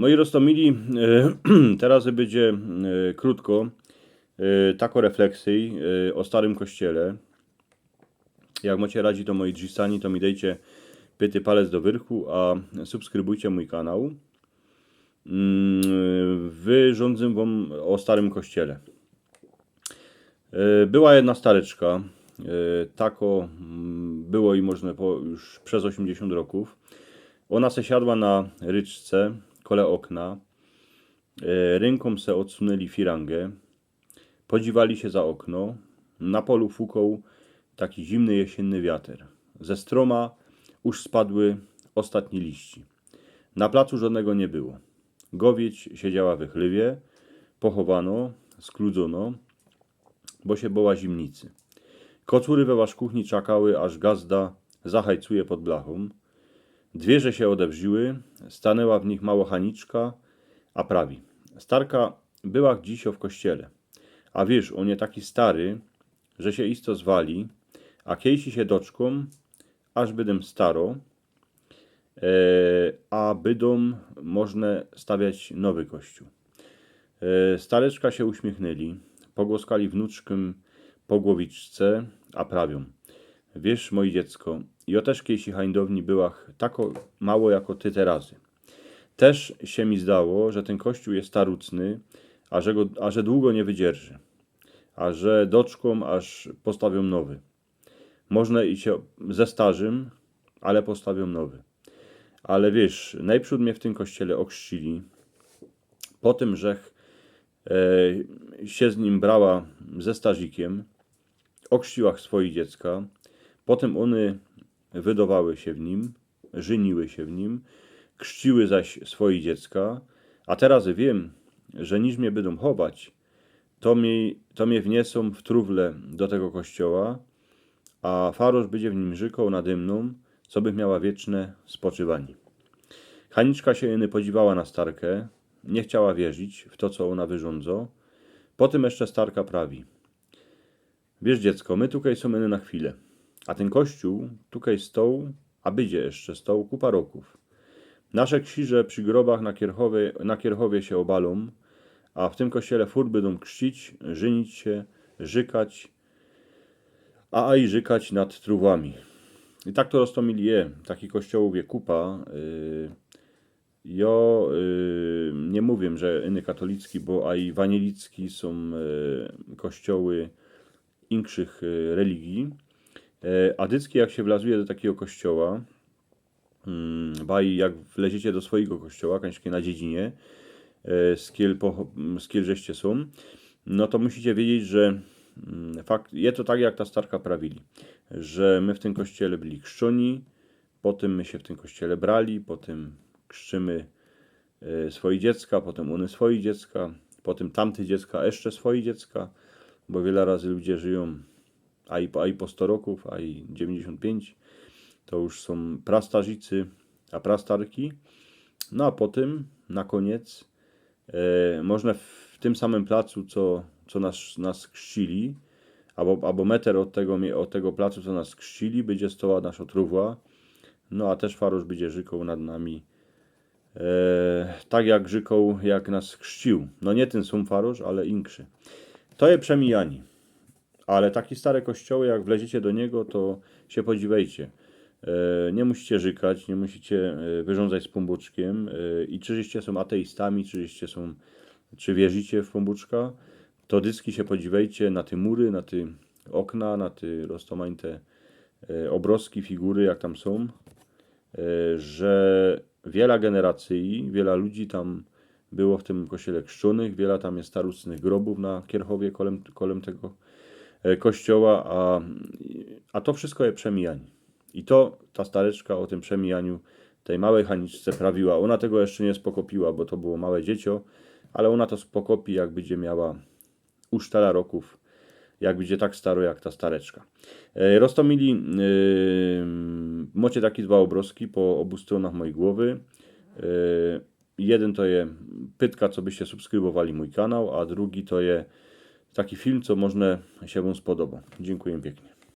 Moi Rostomili, e, teraz będzie e, krótko e, tako refleksji o Starym Kościele. Jak macie radzi to moi dżisani, to mi dejcie pyty palec do wyrchu, a subskrybujcie mój kanał. Mm, Wyrządzę wam o Starym Kościele. Była jedna stareczka, tako mm, było i można już przez 80 roków. Ona se siadła na ryczce, kole okna, e, ręką se odsunęli firangę, podziwali się za okno, na polu fukał taki zimny jesienny wiater. Ze stroma już spadły ostatnie liści. Na placu żadnego nie było. Gowieć siedziała we chlewie, pochowano, skludzono, bo się boła zimnicy. Kocury we wasz kuchni czakały, aż gazda zahajcuje pod blachą. Dwierze się odebrziły, stanęła w nich mało Haniczka, a prawi. Starka była dzisio w kościele. A wiesz, on nie taki stary, że się isto zwali, a kiejsi się doczką, aż bydem staro, e, a bydom można stawiać nowy kościół. E, Stareczka się uśmiechnęli, pogłoskali wnuczkiem po głowiczce, a prawią. Wiesz, moje dziecko, ja też kiesi hańdowni byłach tako mało jako ty terazy. Też się mi zdało, że ten kościół jest starucny, a że, go, a że długo nie wydzierży, a że doczką aż postawią nowy. Można i się ze starzym, ale postawią nowy. Ale wiesz, najprzód mnie w tym kościele okrzcili, po tym, żech e, się z nim brała ze starzikiem, okrzciłach swoje dziecka, potem one wydawały się w nim, żeniły się w nim, krzciły zaś swoje dziecka, a teraz wiem, że niż mnie będą chować, to mnie, to mnie wniesą w trówle do tego kościoła, a farosz będzie w nim żykał nade mną, co by miała wieczne spoczywanie. Haniczka się jeny podziwała na starkę, nie chciała wierzyć w to, co ona wyrządzo. Potem jeszcze starka prawi. Wiesz, dziecko, my tutaj są na chwilę, a ten kościół, tutaj stoł, a będzie jeszcze stoł kupa roków. Nasze krzyże przy grobach na Kierchowie, na Kierchowie się obalą, a w tym kościele fur będą krzcić, żenić się, żykać, a aj żykać nad truwami. I tak to roztomili je. Taki kościołów kupa. Yy, jo yy, nie mówię, że inny katolicki, bo aj wanielicki są yy, kościoły inkszych yy, religii. Yy, a jak się wlazuje do takiego kościoła, mm, baj jak wleziecie do swojego kościoła, kańczkie na dziedzinie, yy, z kiel, po, z kiel żeście są, no to musicie wiedzieć, że mm, fakt, je to tak jak ta starka prawili, że my w tym kościele byli chrzczoni, potem my się w tym kościele brali, potem krzyczymy e, swoje dziecka, potem one swoje dziecka, potem tamte dziecka jeszcze swoje dziecka, bo wiele razy ludzie żyją a i, po- a i po 100 roków, a i 95, to już są prastarzicy, a prastarki. No a potem na koniec e, można w tym samym placu, co, co nas, nas chrzcili, albo, albo meter od tego, od tego placu, co nas chrzcili, będzie stoła nasza truwa, no a też farusz będzie żykał nad nami, e, tak jak żykał, jak nas chrzcił. No nie ten sam farusz, ale inkszy. To je przemijani. Ale takie stare kościoły, jak wleziecie do niego, to się podziwajcie. E, Nie musicie żykać, nie musicie e, wyrządzać z pombuczkiem. e, I czyżeście są ateistami, czyżeście są, czy wierzycie w pombuczka, to dyski się podziwajcie na te mury, na te okna, na te roztomańte obrazki, figury, jak tam są, że wiele generacji, wiele ludzi tam było w tym kościele chrzczonych, wiele tam jest starucnych grobów na Kierchowie kolem, kolem tego kościoła, a, a to wszystko jest przemijanie. I to ta stareczka o tym przemijaniu tej małej Haniczce prawiła. Ona tego jeszcze nie spokopiła, bo to było małe dziecię, ale ona to spokopi, jak będzie miała usztala roków, jak będzie tak staro jak ta stareczka. E, Roztomili, yy, macie takie dwa obrazki po obu stronach mojej głowy. E, jeden to je pytka, co byście subskrybowali mój kanał, a drugi to je taki film, co można się Wam spodoba. Dziękuję pięknie.